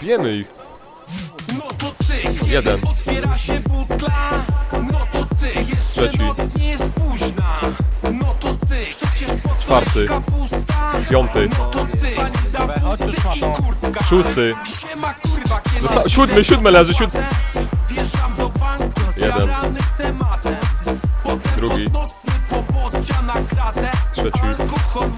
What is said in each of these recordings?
Bijemy ich. no to cyk, Jeden. otwiera się butla No to cyk, jeszcze Trzeci. noc nie jest późna No to cyk, przecież po Czwarty. kapusta Piąty. No to cyk, kurtka Szósty. Siema kurwa, Zosta- siódmy, siódmy leży, siódmy. Wjeżdżam do banku z Jeden. tematem Potem Drugi. nocny pobocia na kratę Trzeci. Alkohol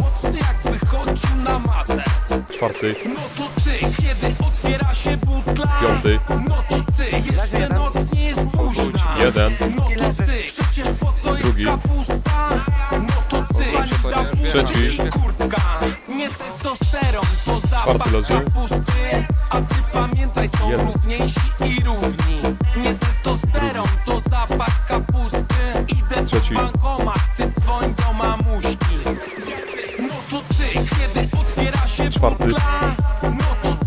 Czwarty. No to cyk, kiedy otwiera się butla Piąty. No to cyk, jeszcze noc nie jest późna Jeden. No to cyk, przecież po to jest Drugi. kapusta No to cyk, da Trzeci. i kurtka Nie testosteron, to zapach Czwarty leży. kapusty A ty pamiętaj, są Jeden. równiejsi i równi Nie testosteron, to zapach kapusty Idę Trzeci. po bankomat, kurtka No to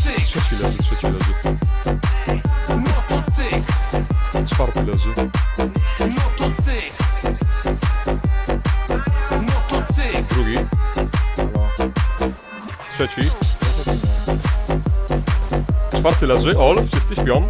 cyk, Trzeci leży, trzeci leży. Czwarty leży. Drugi. Trzeci. Otwarty leży, ol, wszyscy śpią.